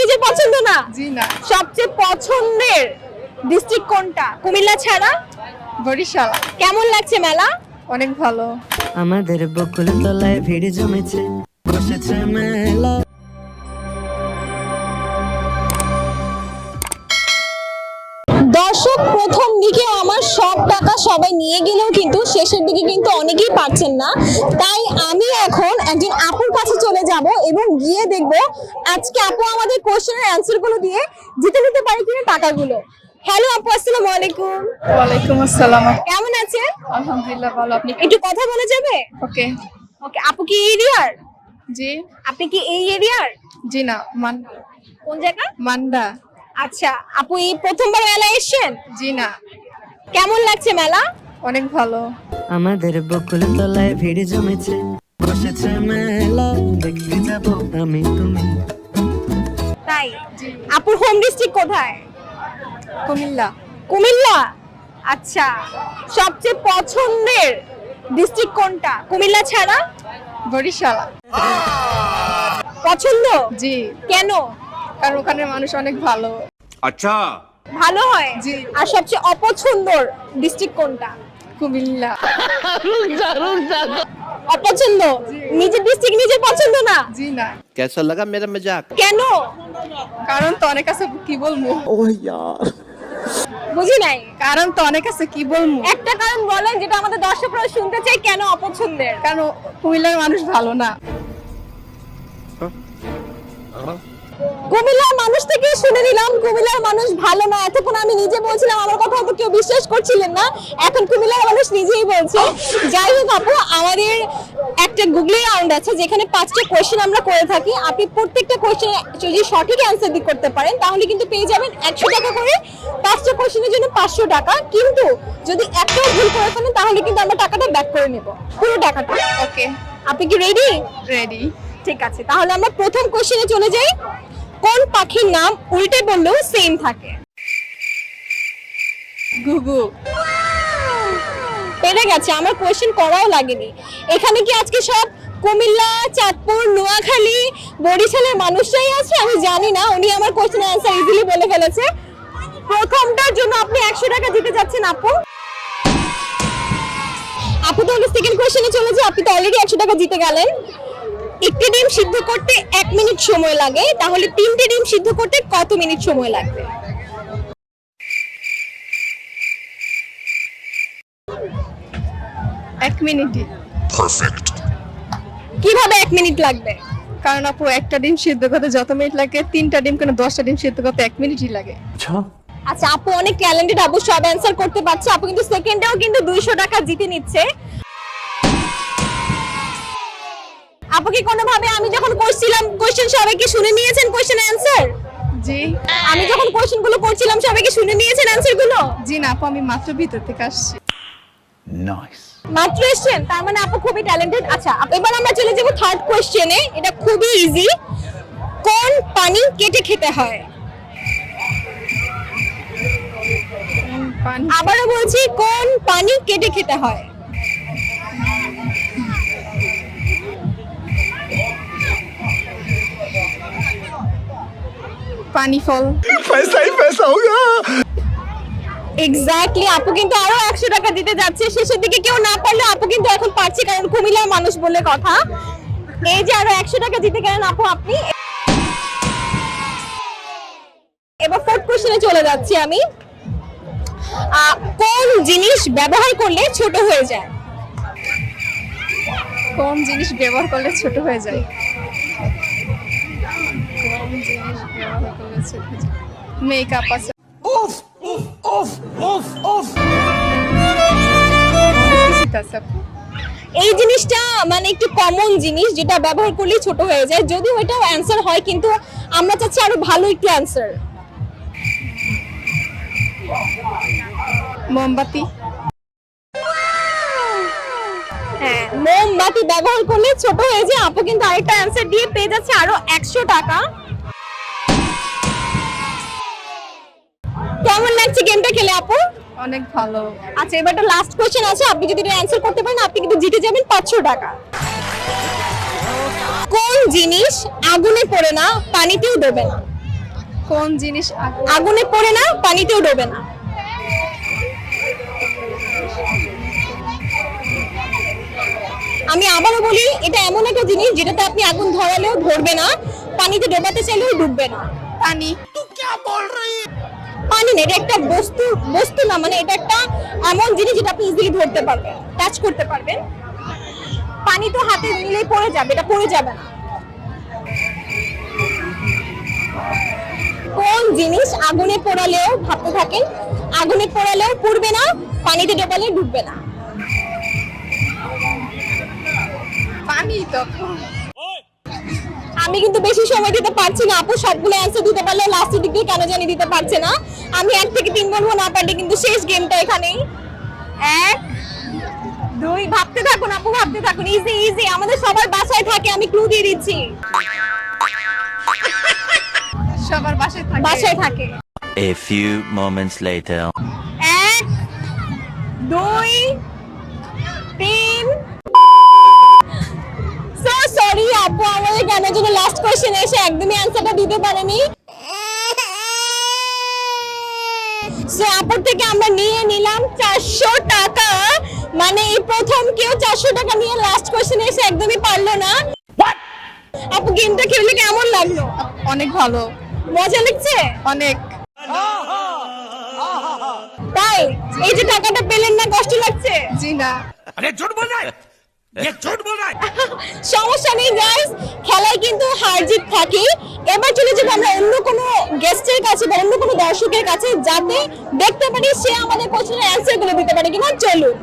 নিজের পছন্দ না। জি না। সবচেয়ে পছন্দের ডিস্ট্রিক্ট কোনটা? কুমিল্লা ছাড়া? বরিশাল। কেমন লাগছে মেলা? অনেক ভালো। আমাদের বকুল তলায় ভিড় জমেছে বসেছে মেলা। দর্শক প্রথম দিকে আমার সব টাকা সবাই নিয়ে গেলেও কিন্তু শেষের দিকে কিন্তু অনেকেই পাচ্ছেন না। তাই আমি এখন একজন চলে যাব এবং গিয়ে দেখব আজকে আপু আমাদের কোশ্চেনের অ্যান্সারগুলো দিয়ে জিতে নিতে পারে কিনা টাকাগুলো। হ্যালো আপু আসসালামু আলাইকুম। ওয়ালাইকুম আসসালাম। কেমন আছেন? আলহামদুলিল্লাহ ভালো। আপনি একটু কথা বলা যাবে? ওকে। ওকে আপু কি এরিয়ার? জি। আপনি কি এই এরিয়ার? জি না মান কোন জায়গা? মান্ডা আচ্ছা আপু এই প্রথমবার মেলা এসেছেন? জি না। কেমন লাগছে মেলা? অনেক ভালো। আমাদের বকুল তলায় ভিড় জমেছে। তাই? আপুর হোম ডিস্ট্রিক্ট কোথায়? কুমিল্লা। কুমিল্লা? আচ্ছা সবচেয়ে পছন্দের ডিস্ট্রিক্ট কোনটা? কুমিল্লা ছাড়া? বরিশাল। পছন্দ? জি। কেন? কারণ ওখানে মানুষ অনেক ভালো। আচ্ছা। ভালো হয়? জি। আর সবচেয়ে অপছন্দর ডিস্ট্রিক্ট কোনটা? কুমিল্লা। অপছন্দ? নিজের ডিস্ট্রিক্ট নিজে পছন্দ না? জি না। কেসা লাগা মেরা মজাক। কেন? কারণ তো অনেক আছে কি বলব? ও ইয়ার। বুঝি নাই? কারণ তো অনেক আছে কি বলব? একটা কারণ বলেন যেটা আমাদের দর্শকরা শুনতে চাই কেন অপছন্দের? কারণ কুমিল্লার মানুষ ভালো না। হ্যাঁ? কুমিল্লার মানুষ থেকে শুনে নিলাম কুমিল্লার মানুষ ভালো না। এতক্ষণ আমি নিজে বলছিলাম আমার কথা হয়তো কেউ বিশ্বাস করছিলেন না। এখন কুমিল্লার মানুষ নিজেই বলছে। যাই হোক আপু আমাদের একটা গুগলি রাউন্ড আছে যেখানে পাঁচটা কোয়েশ্চেন আমরা করে থাকি। আপনি প্রত্যেকটা কোয়েশ্চেনে যদি সঠিক অ্যান্সার দিতে করতে পারেন তাহলে কিন্তু পেয়ে যাবেন একশো টাকা করে। পাঁচটা কোয়েশ্চেনের জন্য পাঁচশো টাকা। কিন্তু যদি একটাও ভুল করে ফেলেন তাহলে কিন্তু আমরা টাকাটা ব্যাক করে নেব। পুরো টাকাটা। ওকে আপনি কি রেডি রেডি ঠিক আছে তাহলে আমরা প্রথম কোশ্চেনে চলে যাই। কোন পাখির নাম উল্টে বললেও সেম থাকে? গুগু পেরে গেছে আমার কোশ্চেন করাও লাগেনি। এখানে কি আজকে সব কুমিল্লা চাঁদপুর নোয়াখালী বরিশালের মানুষরাই আছে? আমি জানি না উনি আমার কোশ্চেনের অ্যান্সার ইজিলি বলে ফেলেছে। প্রথমটার জন্য আপনি একশো টাকা দিতে যাচ্ছেন আপু। আপু তাহলে সেকেন্ড কোশ্চেনে চলে যে আপনি তো অলরেডি একশো টাকা জিতে গেলেন। একটি ডিম সিদ্ধ করতে এক মিনিট সময় লাগে তাহলে তিনটে ডিম সিদ্ধ করতে কত মিনিট সময় লাগবে? এক মিনিটই। কীভাবে এক মিনিট লাগবে? কারণ আপু একটা ডিম সিদ্ধ করতে যত মিনিট লাগে তিনটা ডিম কেন দশটা ডিম সিদ্ধ করতে এক মিনিটই লাগে। আচ্ছা। আপু অনেক ট্যালেন্টেড আপু সব অ্যান্সার করতে পারছে। আপু কিন্তু সেকেন্ডেও কিন্তু দুইশো টাকা জিতে নিচ্ছে। আপু কি কোনোভাবে আমি যখন করছিলাম কোশ্চেন সবাই কি শুনে নিয়েছেন কোশ্চেন অ্যান্সার জি। আমি যখন কোশ্চেনগুলো করছিলাম সবাই কি শুনে নিয়েছেন অ্যান্সারগুলো জি না আপু আমি মাত্র ভিতর থেকে আসছি। মাত্র এসছেন? তার মানে আপু খুবই ট্যালেন্টেড আচ্ছা আপ- এবার আমরা চলে যাব থার্ড কোশ্চেনে এটা খুবই ইজি কোন পানি কেটে খেতে হয়? আবারও বলছি কোন পানি কেটে খেতে হয়? পানি ফল। এক্স্যাক্টলি আপু কিন্তু আরও একশো টাকা দিতে যাচ্ছে। শেষের দিকে কেউ না পারলে আপু কিন্তু এখন পারছে কারণ কুমিল্লার মানুষ বলে কথা। এই যে আরও একশো টাকা দিতে গেলেন আপু আপনি। এবার ফোর্থ কোশ্চেনে চলে যাচ্ছি আমি। কোন জিনিস ব্যবহার করলে ছোট হয়ে যায়? কম জিনিস ব্যবহার করলে ছোট হয়ে যায়? জিনিস ব্যবহার করলে ছোট হয়ে যায় মেকআপ আছে কিছুতে আছে। এই জিনিসটা মানে একটু কমন জিনিস যেটা ব্যবহার করলেই ছোট হয়ে যায়। যদিও এটাও অ্যান্সার হয় কিন্তু আমরা চাচ্ছি আরও ভালো একটু অ্যান্সার মোমবাতি। হ্যাঁ মোমবাতি ব্যবহার করলে ছোট হয়ে যায়। আপু কিন্তু আরেকটা অ্যান্সার দিয়ে পেয়ে যাচ্ছে আরও একশো টাকা। কেমন লাগছে গেমটা খেলে আপু? অনেক ভালো। আচ্ছা এবার একটা লাস্ট কোশ্চেন আছে। আপনি যদি এটা অ্যান্সার করতে পারেন আপনি কিন্তু জিতে যাবেন পাঁচশো টাকা। কোন জিনিস আগুনে পড়ে না পানিতেও ডোবে না? কোন জিনিস আগুনে পড়ে না পানিতেও ডোবে না? আমি আবারও বলি এটা এমন একটা জিনিস যেটাতে আপনি আগুন ধরালেও ধরবে না পানিতে ডোবাতে চাইলেও ডুববে না। পানি। পানি না এটা একটা বস্তু বস্তু না মানে এটা একটা এমন জিনিস যেটা আপনি ইজিলি ধরতে পারবেন টাচ করতে পারবেন। পানি তো হাতে নিলেই পড়ে যাবে, এটা পড়ে যাবে না। কোন জিনিস আগুনে পোড়ালেও ভাবতে থাকেন আগুনে পোড়ালেও পুড়বে না, পানিতে ডোবালে ডুববে না। পানি তো আমি কিন্তু বেশি সময় দিতে পারছি না। আপু সবগুলো অ্যান্সার দিতে পারলে লাস্টের দিক দিয়ে কেন জানি দিতে পারছে না। আমি এক থেকে তিন বলব না পারলে কিন্তু শেষ গেমটা এখানেই। এক দুই ভাবতে থাকুন আপু ভাবতে থাকুন। ইজি ইজি আমাদের সবার বাসায় থাকে আমি ক্লু দিয়ে দিচ্ছি। সবার বাসায় থাকে। বাসায় থাকে। A few moments later. এক দুই তিন সো সরি আমার জন্য লাস্ট কোয়েশ্চেন এসে একদমই অ্যান্সারটা দিতে পারেনি। সো আপর থেকে আমরা নিয়ে নিলাম চারশো টাকা। মানে এই প্রথম কেউ চারশো টাকা নিয়ে লাস্ট কোয়েশ্চেনে এসে একদমই পারল না। আপু গেমটা খেললে কেমন লাগল? অনেক ভালো। মজা লাগছে? অনেক। তাই এই যে টাকাটা পেলেন না কষ্ট লাগছে? জি না। আরে জোর বজায়! সমস্যা নেই গাইস খেলায় কিন্তু হার জিত থাকে এবার চলে যাব আমরা অন্য কোনো গেস্টের কাছে বা অন্য কোনো দর্শকের কাছে যাতে দেখতে পারি সে আমাদের কোশ্চেনের অ্যান্সারগুলো দিতে পারে। কিনা চলুন।